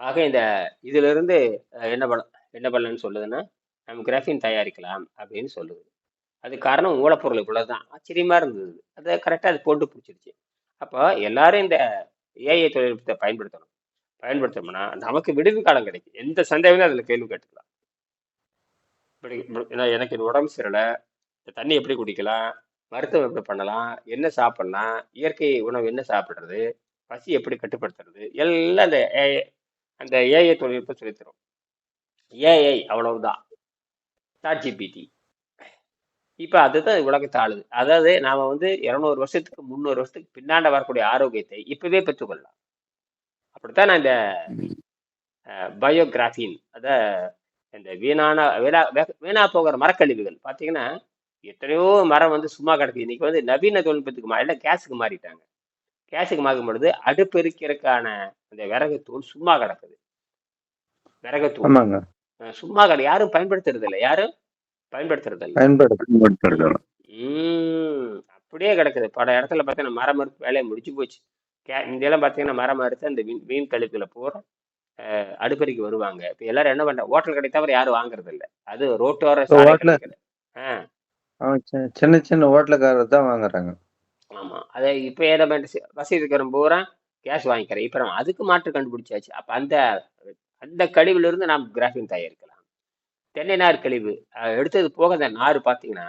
ஆக இந்த இதிலிருந்து என்ன பண்ண என்ன பண்ணலன்னு சொல்லுதுன்னா நம்ம கிராஃபின் தயாரிக்கலாம் அப்படின்னு சொல்லுது. அது காரணம் மூலப்பொருள் இவ்வளவுதான். ஆச்சரியமாக இருந்தது. அதை கரெக்டாக அது போட்டு பிடிச்சிருச்சு. அப்போ எல்லாரும் இந்த ஏஐ தொழில்நுட்பத்தை பயன்படுத்தணும். பயன்படுத்தணும்னா நமக்கு விடுதி காலம் கிடைக்கும். எந்த சந்தேகமும் அதில் கேள்வி கேட்டுக்கலாம். இப்படி எனக்கு இது உடம்பு சரியில்லை. இந்த தண்ணி எப்படி குடிக்கலாம்? மருத்துவம் எப்படி பண்ணலாம்? என்ன சாப்பிடலாம்? இயற்கை உணவு என்ன சாப்பிட்றது? பசி எப்படி கட்டுப்படுத்துறது? எல்லாம் அந்த ஏஐ அந்த ஏஐ தொழில்நுட்பம் சொல்லித் தரும். ஏஐ அவ்வளவுதான். சாட் ஜிபிடி இப்போ அதுதான் உலகத்தை ஆளுது. அதாவது நாம வந்து இருநூறு வருஷத்துக்கு முந்நூறு வருஷத்துக்கு பின்னாண்ட வரக்கூடிய ஆரோக்கியத்தை இப்பவே பெற்றுக்கொள்ளலாம். அப்படித்தான் நான் இந்த பயோகிராஃபின் அத இந்த வீணான வீணா வீணா போகிற மரக்கழிவுகள். பார்த்தீங்கன்னா எத்தனையோ மரம் வந்து சும்மா கிடக்குது. இன்னைக்கு வந்து நவீன தொழில்நுட்பத்துக்கு மா எல்லாம் கேஸுக்கு மாறிட்டாங்க. கேஸுக்கு மாறும் பொழுது அடுப்பு அந்த விறகு தூள் சும்மா கிடக்குது. விறகு தூள் ஆமாங்க. அஹ் சும்மா கிடக்கு. யாரும் பயன்படுத்துறது இல்லை யாரும் பயன்படுத்துறது இல்லை பயன்படுது பயன்படுத்துறது ம் அப்படியே கிடக்குது. பல இடத்துல பார்த்தீங்கன்னா மரம் அறுப்பு வேலையை முடிச்சு போச்சு. கே இங்கெல்லாம் பார்த்தீங்கன்னா மரம் அறுத்து அந்த மீன் மீன் கழிவுகளை பூரா அஹ், அடுப்பறைக்கு வருவாங்க. இப்போ எல்லாரும் என்ன பண்றாங்க ஹோட்டல் கடை தவிர யாரும் வாங்குறது இல்ல அது ரோட்டோர சின்ன சின்ன ஹோட்டலுக்காரர் தான் வாங்குறாங்க. ஆமா. அதை இப்போ பண்ணிட்டு வசதி இருக்கிற பூரா கேஸ் வாங்கிக்கிறேன். இப்போ நம்ம அதுக்கு மாற்று கண்டுபிடிச்சாச்சு. அப்போ அந்த அந்த கழிவுல இருந்து நாம் கிராஃபின் தயாரிக்கலாம். தென்னை நார் கழிவு எடுத்தது போக அந்த நார் பார்த்தீங்கன்னா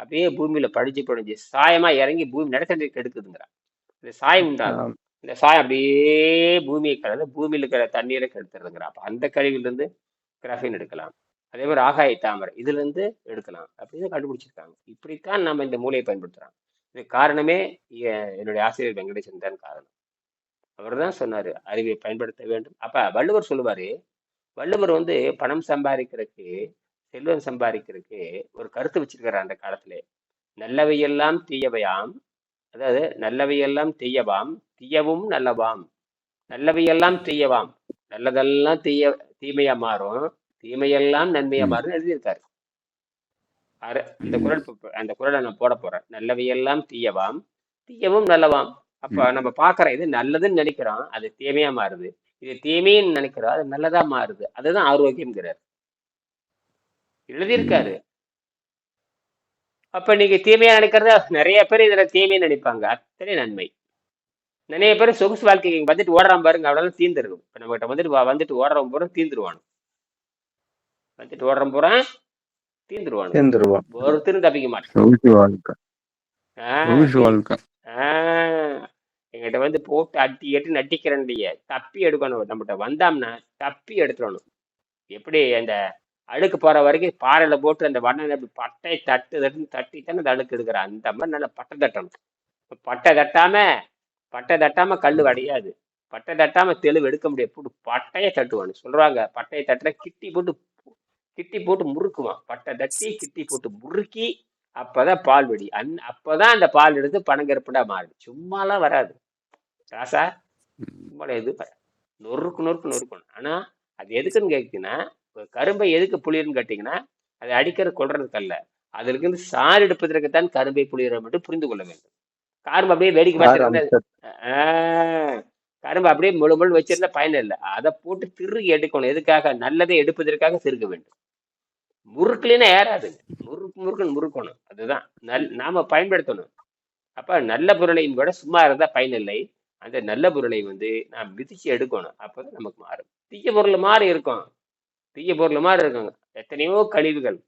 அப்படியே பூமியில படிஞ்சு படிஞ்சு சாயமா இறங்கி பூமி நிலத்தடி எடுக்குதுங்கிறான் இந்த சாயம் உண்டாகும். இந்த சாயம் அப்படியே பூமியை கலந்து பூமியில் இருக்கிற தண்ணீரை கெடுத்துறதுங்கிறான் அப்போ அந்த கழிவுல இருந்து கிராஃபின் எடுக்கலாம். அதே மாதிரி ஆகாய தாமரை இதுல இருந்து எடுக்கலாம். அப்படின்னு கண்டுபிடிச்சிருக்காங்க. இப்படித்தான் நம்ம இந்த மூளையை பயன்படுத்துறோம். இது காரணமே என்னுடைய ஆசிரியர் வெங்கடேசன் தான் காரணம். அவர் தான் சொன்னாரு அறிவை பயன்படுத்த வேண்டும். அப்ப வள்ளுவர் சொல்லுவாரு வள்ளுவர் வந்து பணம் சம்பாதிக்கிறதுக்கு செல்வம் சம்பாதிக்கிறதுக்கு ஒரு கருத்து வச்சிருக்காரு அந்த காலத்திலே. நல்லவையெல்லாம் தீயவையாம் அதாவது நல்லவையெல்லாம் தீயவாம் தீயவும் நல்லவாம். நல்லவையெல்லாம் தீயவாம். நல்லதெல்லாம் தீய தீமையா மாறும் தீமையெல்லாம் நன்மையா. மாறும் எழுதியிருக்காரு. அந்த குரல் அந்த குரலை நான் போட போறேன். நல்லவையெல்லாம் தீயவாம் தீயவும் நல்லவாம். அப்ப. நம்ம பாக்குற இது நல்லதுன்னு நினைக்கிறோம் அது தீமையா மாறுது. இது தீமைன்னு நினைக்கிறோம் அது நல்லதா மாறுது. அதுதான் ஆரோக்கியம்ங்கிறார். எழுதியிருக்காரு. அப்ப நீங்க தீமையா நினைக்கிறத? நிறைய பேர் இதுல தீமையை நினைப்பாங்க. அத்தனை நன்மை. நிறைய பேர் சொகுசு வாழ்க்கைக்கு வந்துட்டு ஓடுறான் பாருங்க அவ்வளவு தீந்துருக்கும். இப்ப நம்ம கிட்ட வந்துட்டு வந்துட்டு ஓடுறவன் பூரா தீந்துருவானு. வந்துட்டு ஓடுறவன் பூரா தீந்துருவானு. சேர்ந்துருவான் ஒருத்தரும் தப்பிக்க மாட்டான். வாழ்க்கை. ஆஹ் எங்கிட்ட வந்து போட்டு அட்டி எட்டு நட்டிக்கிறண்டிய தப்பி எடுக்கணும். நம்மகிட்ட வந்தோம்னா தப்பி எடுத்துடணும். எப்படி அந்த அழுக்கு போற வரைக்கும் பாறையில போட்டு அந்த வண்ணனை அப்படி பட்டை தட்டு தட்டுன்னு தட்டி தானே அந்த அழுக்கு எடுக்கிறான் அந்த மாதிரி நல்லா பட்டை தட்டணும். பட்டை தட்டாம பட்டை தட்டாம கல் வடையாது. பட்டை தட்டாம தெளிவு எடுக்க முடியாது. போட்டு பட்டையை தட்டுவானு சொல்றாங்க. பட்டையை தட்டுற கிட்டி போட்டு கிட்டி போட்டு முறுக்குவான். பட்டை தட்டி கிட்டி போட்டு முறுக்கி அப்பதான் பால் வெடி. அந் அப்பதான் அந்த பால் எடுத்து பனங்கருப்படா மாறுது. சும்மாலாம் வராது. ராசா சும்மா எது. நொறுக்கு நொறுக்கு நொறுக்கணும் ஆனா அது எதுக்குன்னு கேட்டீங்கன்னா கரும்பை எதுக்கு புளியர்னு கேட்டீங்கன்னா அதை அடிக்கிற கொள்றதுக்கு அல்ல. அதுல இருந்து சாறு எடுப்பதற்குத்தான் கரும்பை புளியரை மட்டும் புரிந்து கொள்ள வேண்டும். கரும்பு அப்படியே வேடிக்கை ஆஹ் கரும்பு அப்படியே முழு முழு வச்சிருந்தா பயன் இல்லை. அதை போட்டு திருகி எடுக்கணும். எதுக்காக? நல்லதை எடுப்பதற்காக திருக வேண்டும். முறுக்குலாம் ஏறாது. முறுக்கு முறுக்குன்னு முறுக்கணும். அதுதான். நல் நாம பயன்படுத்தணும். அப்ப நல்ல பொருளையும் விட சும்மா இருந்தா பயனில்லை அந்த நல்ல பொருளை வந்து நாம் மிதிச்சு எடுக்கணும். அப்பதான் நமக்கு மாறும். தீய பொருள் மாறி இருக்கும். தீய பொருள் மாறி இருக்குங்க. எத்தனையோ கழிவுகள்.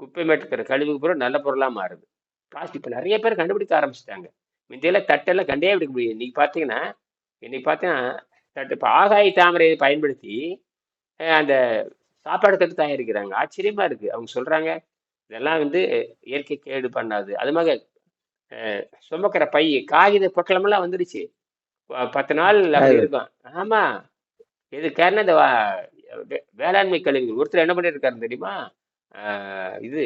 குப்பை மேட்டுக்கிற கழிவுக்கு பிறகு நல்ல பொருளா மாறுது. பிளாஸ்டிக் இப்போ நிறைய பேர் கண்டுபிடிக்க ஆரம்பிச்சிட்டாங்க. முந்தையெல்லாம் தட்டெல்லாம் கண்டே பிடிக்க முடியும் இன்னைக்கு பார்த்தீங்கன்னா இன்னைக்கு பார்த்தீங்கன்னா தட்டு இப்போ ஆகாய தாமரையை பயன்படுத்தி அந்த சாப்பாடு தட்டு தயாரிக்கிறாங்க ஆச்சரியமா இருக்கு. அவங்க சொல்றாங்க இதெல்லாம் வந்து இயற்கை கேடு பண்ணாது. அது மாதிரி சுமக்கிற பை காகித பொட்டலமெல்லாம் வந்துருச்சு. பத்து நாள் அப்படி. இருக்கும். ஆமா. இது காரணம் இந்த வேளாண்மை கழிவுகள். ஒருத்தர் என்ன பண்ணிருக்காரு தெரியுமா? இது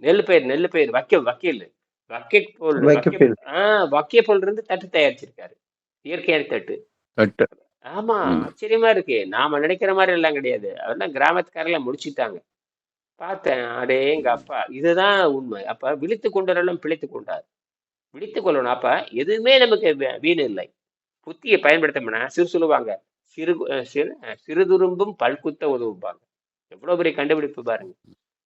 நெல் பயிர் நெல் பயிர் வக்க வக்கீல் வக்கீல் போல் ஆஹ் வக்கிய போல். இருந்து தட்டு தயாரிச்சிருக்காரு. இயற்கையான தட்டு. ஆமா. ஆச்சரியமா இருக்கு. நாம நினைக்கிற மாதிரி எல்லாம் கிடையாது. அதெல்லாம் கிராமத்துக்காரெல்லாம் முடிச்சிட்டாங்க. பார்த்தேன். அடே எங்க அப்பா. இதுதான் உண்மை. அப்ப விழித்து கொண்டவரெல்லாம் பிழைத்து கொண்டார். விழித்து கொள்ளணும். அப்ப எதுவுமே நமக்கு வீ- வீண் இல்லை. புத்தியை பயன்படுத்தணும்னா சிறு சொல்லுவாங்க. சிறு சிறு சிறுதுரும்பும் பல்குத்த உதவுப்பாங்க எவ்வளவு பெரிய கண்டுபிடிப்பு பாருங்க.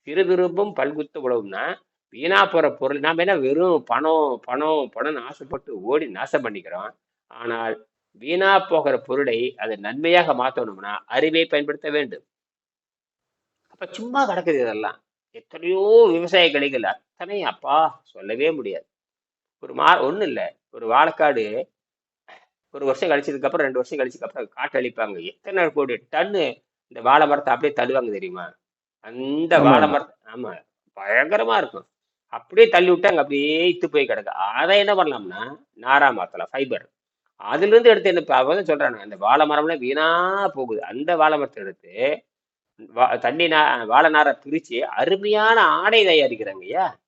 சிறுதுரும்பும் பல்குத்த உழவும்னா வீணா போற பொருள். நாம என்ன வெறும் பணம் பணம் பணம்னு ஆசைப்பட்டு ஓடி நாசம் பண்ணிக்கிறோம். ஆனால் வீணா போகிற பொருளை அதை நன்மையாக மாத்தணும்னா அறிவை பயன்படுத்த வேண்டும். அப்ப சும்மா கிடக்குது இதெல்லாம். எத்தனையோ விவசாய கழிகள் அத்தனை அப்பா சொல்லவே முடியாது. ஒரு மா ஒண்ணும் இல்ல. ஒரு வாழைக்காடு ஒரு வருஷம் கழிச்சதுக்கு அப்புறம் ரெண்டு வருஷம் கழிச்சதுக்கு அப்புறம் காட்டு அழிப்பாங்க. எத்தனை கோடி டன்னு இந்த வாழை மரத்தை அப்படியே தள்ளுவாங்க தெரியுமா? அந்த. வாழை மரத்தை ஆமா. பயங்கரமா இருக்கும். அப்படியே தள்ளி விட்டாங்க. அப்படியே இத்து போய் கிடக்கு. அதை என்ன பண்ணலாம்னா நாரா மாத்தலாம் ஃபைபர் அதுல இருந்து எடுத்து என்ன அவன் சொல்றாங்க அந்த வாழை மரம்லாம் வீணா போகுது. அந்த வாழை மரத்தை எடுத்து வா- தண்ணி நா வாழை நாரை பிரிச்சு அருமையான ஆடை தயாரிக்கிறாங்க ஐயா.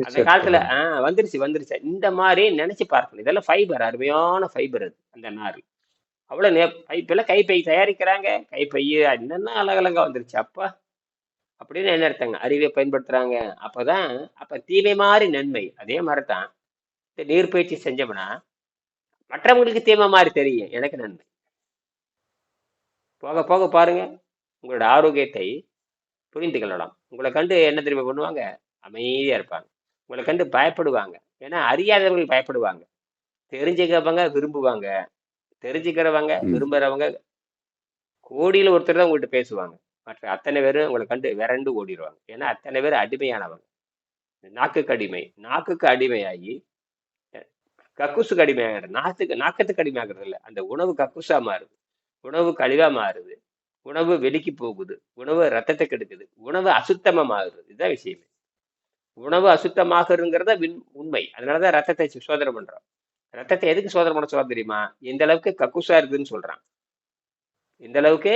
அந்த காலத்துல எடுத்துக்கலாம். ஆ வந்துருச்சு வந்துருச்சு. இந்த மாதிரி நினைச்சு பார்க்கணும். இதெல்லாம் ஃபைபர் அருமையான ஃபைபர் அது அந்த நார். அவ்வளவு நே பைப்பில் கைப்பை தயாரிக்கிறாங்க. கைப்பை என்னென்ன அழகழகா வந்துருச்சு அப்பா. அப்படின்னு என்ன அர்த்தங்க? அறிவை பயன்படுத்துறாங்க. அப்பதான் அப்ப தீமை மாதிரி நன்மை. அதே மாதிரி தான் இந்த நீர்ப்பயிற்சி செஞ்சோம்னா மற்றவங்களுக்கு தீமை மாதிரி தெரியும். எனக்கு நன்மை. போக போக பாருங்க உங்களோட ஆரோக்கியத்தை புரிந்து கொள்ளலாம். உங்களை கண்டு என்ன தெரியுமா பண்ணுவாங்க? அமைதியா இருப்பாங்க. உங்களை கண்டு பயப்படுவாங்க. ஏன்னா அறியாதவர்கள் பயப்படுவாங்க. தெரிஞ்சுக்கிறவங்க விரும்புவாங்க. தெரிஞ்சுக்கிறவங்க. விரும்புறவங்க கோடியில ஒருத்தர் தான் உங்கள்கிட்ட பேசுவாங்க. மற்ற அத்தனை பேரும் உங்களை கண்டு விரண்டு ஓடிடுவாங்க ஏன்னா அத்தனை பேர் அடிமையானவங்க. நாக்குக்கு அடிமை. நாக்குக்கு அடிமையாகி கக்குசுக்கு அடிமையாகிறது நாத்துக்கு நாக்கத்துக்கு அடிமையாகிறது இல்லை. அந்த உணவு கக்கூசா மாறுது. உணவு கழிவா மாறுது. உணவு வெளிக்கு போகுது. உணவு ரத்தத்தை கெடுக்குது. உணவு அசுத்தமா மாறுது. இதுதான் விஷயமே. உணவு அசுத்தமாகிறதுங்கிறத விண் உண்மை. அதனாலதான் ரத்தத்தை சோதனை பண்றோம். ரத்தத்தை எதுக்கு சோதனை பண்ண சொல்ல தெரியுமா? எந்த அளவுக்கு கக்குசா இருக்குதுன்னு சொல்றான். இந்த அளவுக்கு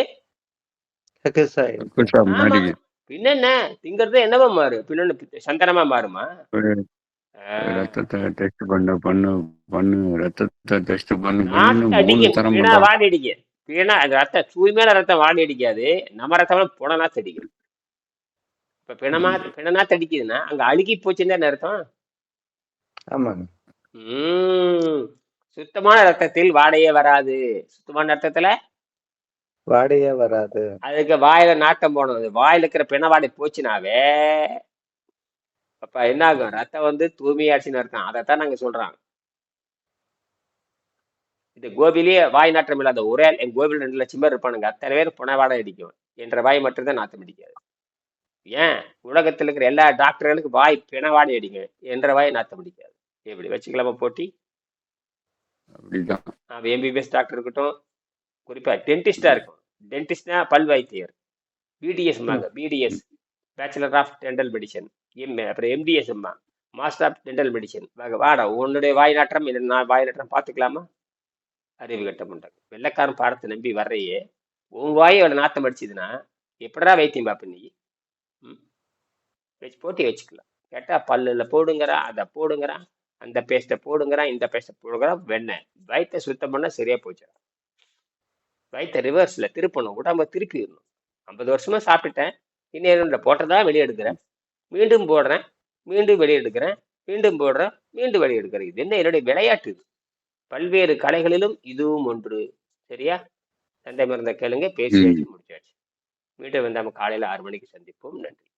எக்ஸசைஸ். குஷா ஆமா. மாதிரி பின்ன என்ன திங்கிறது என்னவா மாறு? பின்ன சந்தனமா மாறுமா? ரத்தத்தை டெஸ்ட் பண்ண ரத்தத்தை டெஸ்ட் வாடி அடிக்க வீணா அது ரத்தம் தூய்மையான ரத்தம் வாடி அடிக்காது. நம்ம ரத்தம் புனனா தடிக்கும் இப்ப பிணமா பிணனா தடிக்குதுன்னா அங்க அழுகி போச்சுன்னு தானே அர்த்தம்? ஆமாங்க. உம் சுத்தமான ரத்தத்தில் வாடையே வராது. சுத்தமான ரத்தத்துல வாடையே வராது. அதுக்கு வாயில நாட்டம் அது வாயில இருக்கிற பிண வாடை போச்சுனாவே அப்ப என்ன ஆகும் ரத்தம் வந்து தூய்மையாச்சுன்னு அர்த்தம். அதைத்தான் நாங்க சொல்றோம். இது கோபிலேயே வாய் நாட்டம் இல்லாத ஒரே என் கோபியில் ரெண்டு லட்சம் பேர் இருப்பானுங்க. அத்தனை பேர் புன வாடை அடிக்கும். என்ற வாய் மட்டும்தான் நாத்தம் அடிக்காது. ஏன்? உலகத்தில் இருக்கிற எல்லா டாக்டர்களுக்கு வாய் பிண வாடை அடிக்கும் என்ற வாய் நாத்தம் அடிக்காது. எப்படி வச்சுக்கலாமா போட்டி? அப்படிதான். எம்பிபிஎஸ் டாக்டர் இருக்கட்டும் குறிப்பா டென்டிஸ்டா இருக்கும் டென்டிஸ்ட்னா பல் வைத்தியர் BDS BDS bachelor of dental medicine M அப்புறம் MDS master of dental medicine வாடா உன்னுடைய வாய் இது நான் வாய் நாற்றம் பார்த்துக்கலாமா? அறிவு கட்ட மாட்டாங்க வெள்ளைக்காரன் பாடத்தை நம்பி வர்றையே. உன் வாய் அவளை நாத்தம் அடிச்சுதுன்னா எப்படிடா வைத்தியம் பார்ப்ப நீ? வச்சு போட்டி வச்சுக்கலாம். கேட்டா பல்லுல போடுங்கிறான் அதை போடுங்கிறான் அந்த பேஸ்ட்டை போடுங்கிறான் இந்த பேஸ்ட்டை போடுங்கிறான் வெண்ணெய். வயிற்றை சுத்தம் பண்ணா சரியா போச்சு வயிற்றை ரிவர்ஸ்ல திருப்பணும். உடம்ப திருப்பிடணும். ஐம்பது வருஷமா சாப்பிட்டுட்டேன். இன்னும் போட்டதா வெளியே எடுக்கிறேன் மீண்டும் போடுறேன். மீண்டும் வெளியே எடுக்கிறேன் மீண்டும் போடுறேன். மீண்டும் வெளியே எடுக்கிறேன் இது என்ன என்னுடைய விளையாட்டு இது. பல்வேறு கலைகளிலும் இதுவும் ஒன்று. சரியா? சண்டை மருந்த கேளுங்க. பேசியாச்சு முடிச்சாச்சு. மீண்டும் வந்து நம்ம காலையில ஆறு மணிக்கு சந்திப்போம். நன்றி.